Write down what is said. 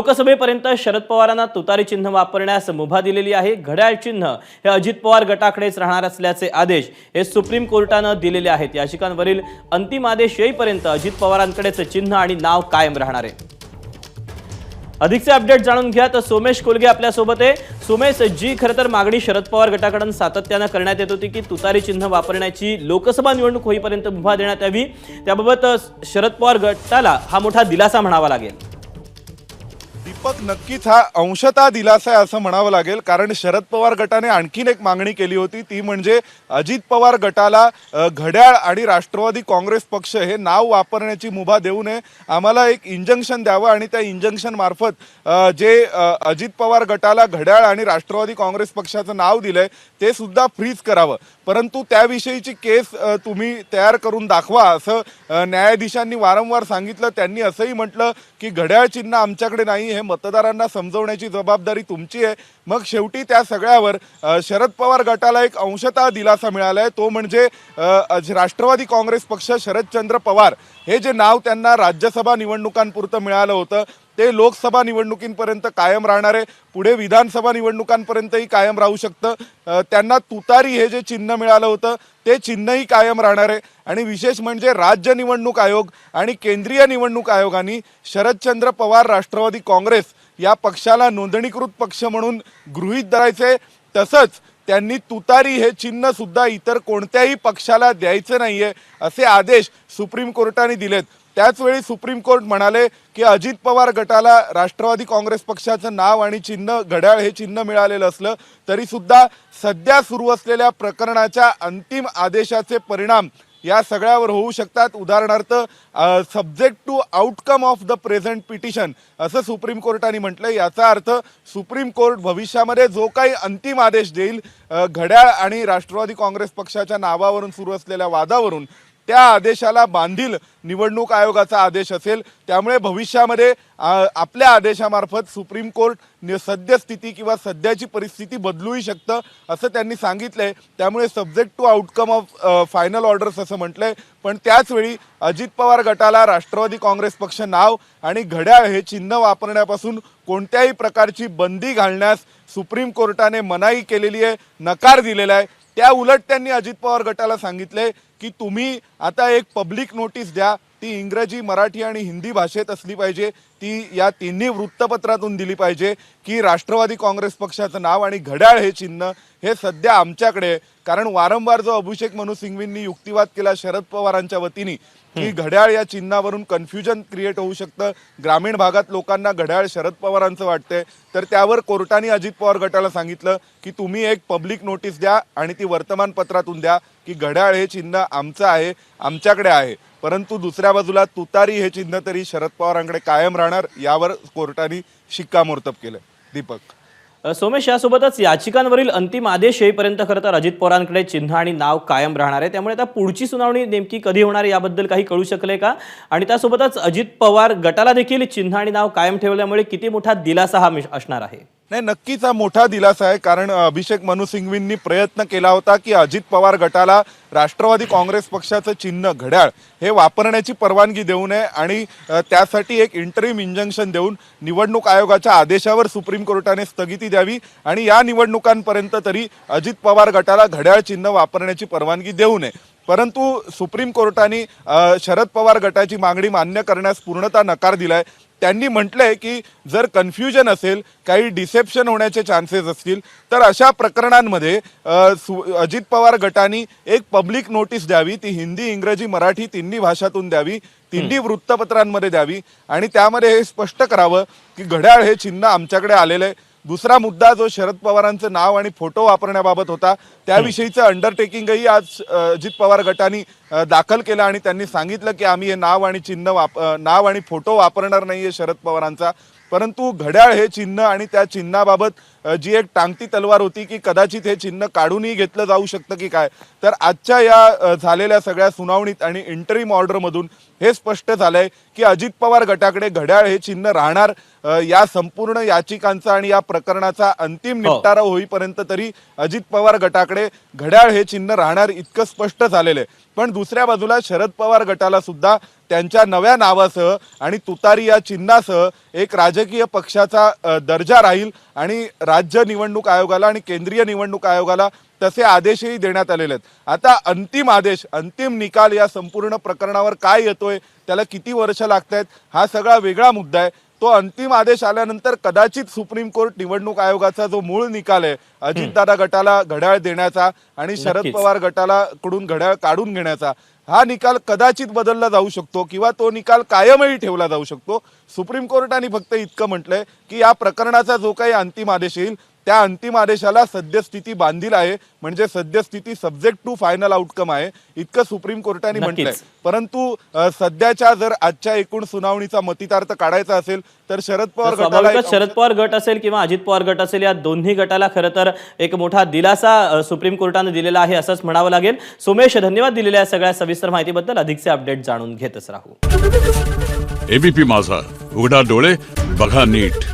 लोकसभेपर्यंत शरद पवारांना तुतारी चिन्ह वापरण्यास मुभा दिलेली आहे. घड्याळ चिन्ह हे अजित पवार गटाकडेच राहणार असल्याचे आदेश हे सुप्रीम कोर्टानं दिलेले आहेत. याचिकांवरील अंतिम आदेश येईपर्यंत अजित पवारांकडेच चिन्ह आणि नाव कायम राहणार आहे. अधिकचे अपडेट जाणून घ्या. तर सोमेश कोलगे आपल्यासोबत आहे. सोमेश जी खरं तर मागणी शरद पवार गटाकडून सातत्यानं करण्यात येत होती की तुतारी चिन्ह वापरण्याची लोकसभा निवडणूक होईपर्यंत मुभा देण्यात यावी. त्याबाबत शरद पवार गटाला हा मोठा दिलासा म्हणावा लागेल. दीपक नक्कीच हा अंशतः दिलासा आहे असं म्हणावं लागेल. कारण शरद पवार गटाने आणखीन एक मागणी केली होती. ती म्हणजे अजित पवार गटाला घड्याळ आणि राष्ट्रवादी काँग्रेस पक्ष हे नाव वापरण्याची मुभा देऊ नये. आम्हाला एक इंजंक्शन द्यावं आणि त्या इंजंक्शन मार्फत जे अजित पवार गटाला घड्याळ आणि राष्ट्रवादी काँग्रेस पक्षाचं नाव दिलंय ते सुद्धा फ्रीज करावं. परंतु त्याविषयीची केस तुम्ही तयार करून दाखवा असं न्यायाधीशांनी वारंवार सांगितलं. त्यांनी असंही म्हटलं की घड्याळ चिन्ह आमच्याकडे नाही हे मतदारांना समजवण्याची जबाबदारी तुमची आहे. मग शेवटी त्या सगळ्यावर शरद पवार गटाला एक अंशतः दिलासा मिळाला आहे तो म्हणजे राष्ट्रवादी काँग्रेस पक्ष शरदचंद्र पवार. हे जे नाव त्यांना राज्यसभा निवडणुकांपुरतं मिळालं होतं ते लोकसभा निवडणुकींपर्यंत कायम राहणार आहे. पुढे विधानसभा निवडणुकांपर्यंतही कायम राहू शकतं. त्यांना तुतारी हे जे चिन्ह मिळालं होतं ते चिन्हही कायम राहणार आहे. आणि विशेष म्हणजे राज्य निवडणूक आयोग आणि केंद्रीय निवडणूक आयोगाने शरदचंद्र पवार राष्ट्रवादी काँग्रेस या पक्षाला नोंदणीकृत पक्ष म्हणून गृहीत धरायचे. तसंच त्यांनी तुतारी हे चिन्ह सुद्धा इतर कोणत्याही पक्षाला द्यायचं नाहीये असे आदेश सुप्रीम कोर्टाने दिलेत. त्याचवेळी सुप्रीम कोर्ट म्हणाले की अजित पवार गटाला राष्ट्रवादी काँग्रेस पक्षाचं नाव आणि चिन्ह घड्याळ हे चिन्ह मिळालेलं असलं तरी सुद्धा सध्या सुरू असलेल्या प्रकरणाच्या अंतिम आदेशाचे परिणाम या सगळ्यावर होऊ शकतात. उदाहरणार्थ subject to outcome of the present petition असं सुप्रीम कोर्टाने म्हटलंय. याचा अर्थ सुप्रीम कोर्ट भविष्यामध्ये जो काही अंतिम आदेश देईल घड्याळ आणि राष्ट्रवादी काँग्रेस पक्षाच्या नावावरून सुरू असलेल्या वादावरून त्या आदेशाला बांधील निवडणूक आयोगाचा आदेश असेल. त्यामुळे भविष्यामध्ये आपल्या आदेशामार्फत सुप्रीम कोर्ट सद्यस्थिती किंवा सध्याची परिस्थिती बदलूही शकतं असं त्यांनी सांगितलंय. त्यामुळे subject to outcome of final orders असं म्हटलंय. पण त्याचवेळी अजित पवार गटाला राष्ट्रवादी काँग्रेस पक्ष नाव आणि घड्याळ हे चिन्ह वापरण्यापासून कोणत्याही प्रकारची बंदी घालण्यास सुप्रीम कोर्टाने मनाई केलेली आहे नकार दिलेला आहे त्या उलट त्यांनी अजित पवार गटाला सांगितले की तुम्ही आता एक पब्लिक नोटीस द्या ती इंग्रजी मराठी आणि हिंदी भाषेत असली पाहिजे. ती या तिन्ही वृत्तपत्रातून दिली पाहिजे की राष्ट्रवादी काँग्रेस पक्षाचं नाव आणि घड्याळ हे चिन्ह हे सध्या आमच्याकडे कारण वारंवार जो अभिषेक मनु सिंघवींनी युक्तिवाद केला शरद पवारांच्या वतीने की घड्याळ या चिन्हावरून कन्फ्युजन क्रिएट होऊ शकतं. ग्रामीण भागात लोकांना घड्याळ शरद पवारांचं वाटतंय. तर त्यावर कोर्टाने अजित पवार गटाला सांगितलं की तुम्ही एक पब्लिक नोटीस द्या आणि ती वर्तमानपत्रातून द्या की घड्याळ हे चिन्ह आमचं आहे आमच्याकडे आहे. परंतु दुसऱ्या बाजूला तुतारी हे चिन्ह तरी शरद पवारांकडे कायम राहणार यावर कोर्टाने शिक्कामोर्तब केलं. दीपक. सोमेश यासोबतच याचिकांवरील अंतिम आदेश येईपर्यंत खरं तर अजित पवारांकडे चिन्ह आणि नाव कायम राहणार आहे. त्यामुळे आता पुढची सुनावणी नेमकी कधी होणार याबद्दल काही कळू शकले का? आणि त्यासोबतच अजित पवार गटाला देखील चिन्ह आणि नाव कायम ठेवल्यामुळे किती मोठा दिलासा हा असणार आहे? नाही नक्कीच हा मोठा दिलासा आहे. कारण अभिषेक मनु सिंघवींनी प्रयत्न केला होता की अजित पवार गटाला राष्ट्रवादी काँग्रेस पक्षाचं चिन्ह घड्याळ हे वापरण्याची परवानगी देऊ नये आणि त्यासाठी एक इंटरिम इंजंक्शन देऊन निवडणूक आयोगाच्या आदेशावर सुप्रीम कोर्टाने स्थगिती द्यावी आणि या निवडणुकांपर्यंत तरी अजित पवार गटाला घड्याळ चिन्ह वापरण्याची परवानगी देऊ नये. परंतु सुप्रीम कोर्टाने शरद पवार गटाची मागणी मान्य करण्यास पूर्णतः नकार दिलाय. त्यांनी म्हटलंय की जर कन्फ्युजन असेल काही डिसेप्शन होण्याचे चान्सेस असतील तर अशा प्रकरणांमध्ये अजित पवार गटाने एक पब्लिक नोटीस द्यावी ती हिंदी इंग्रजी मराठी तिन्ही भाषातून द्यावी तिन्ही वृत्तपत्रांमध्ये द्यावी आणि त्यामध्ये हे स्पष्ट करावं की घड्याळ हे चिन्ह आमच्याकडे आलेलं आहे. दुसरा मुद्दा जो शरद पवारांचं नाव आणि फोटो वापरण्याबाबत होता त्याविषयीचं अंडरटेकिंगही आज अजित पवार गटाने दाखल केलं आणि त्यांनी सांगितलं की आम्ही हे नाव आणि चिन्ह वाप नाव आणि फोटो वापरणार नाहीये शरद पवारांचा. परंतु घड्याळ हे चिन्ह आणि त्या चिन्हाबाबत जी एक टांगती तलवार होती की कदाचित हे चिन्ह काढूनही घेतलं जाऊ शकतं की काय? तर आजच्या या झालेल्या सगळ्या सुनावणीत आणि इंटरिम ऑर्डरमधून हे स्पष्ट झालंय की अजित पवार गटाकडे घड्याळ हे चिन्ह राहणार या संपूर्ण याचिकांचा आणि या प्रकरणाचा अंतिम हो. निपटारा होईपर्यंत तरी अजित पवार गटाकडे घड्याळ हे चिन्ह राहणार इतकं स्पष्ट झालेलं आहे पण दुसऱ्या बाजूला शरद पवार गटाला सुद्धा त्यांच्या नव्या नावासह आणि तुतारी या चिन्हासह एक राजकीय पक्षाचा दर्जा राहील आणि राज्य निवडणूक आयोगाला आणि केंद्रीय निवडणूक आयोगाला तसे आदेशही देण्यात आलेले आहेत. आता अंतिम आदेश अंतिम निकाल या संपूर्ण प्रकरणावर काय येतोय त्याला किती वर्ष लागत आहेत हा सगळा वेगळा मुद्दा आहे. तो अंतिम आदेश आल्यानंतर कदाचित सुप्रीम कोर्ट निवडणूक आयोगाचा जो मूळ निकाल आहे अजितदादा गटाला घड्याळ देण्याचा आणि शरद. पवार गटाला कडून घड्याळ काढून घेण्याचा हा निकाल कदाचित बदलला जाऊ शकतो किंवा तो निकाल कायमही ठेवला जाऊ शकतो. सुप्रीम कोर्टाने फक्त इतकं म्हटलंय की या प्रकरणाचा जो काही अंतिम आदेश येईल त्या अंतिम आदेशाला सद्यस्थिती बांधील आहे. म्हणजे सद्यस्थिती सब्जेक्ट टू फायनल आउटकम आहे. इतकं सुप्रीम कोर्टाने. म्हटलंय. परंतु सध्याच्या जर आजच्या एकूण सुनावणीचा मतितार्थ काढायचा असेल तर शरद पवार गटाला शरद पवार गट असेल किंवा अजित पवार गट असेल या दोन्ही गटाला खरं तर एक मोठा दिलासा सुप्रीम कोर्टाने दिलेला आहे असंच म्हणावं लागेल. सोमेश धन्यवाद दिलेल्या सगळ्या सविस्तर माहितीबद्दल. अधिकचे अपडेट जाणून घेतच राहू. एबीपी माझा. उघडा डोळे बघा नीट.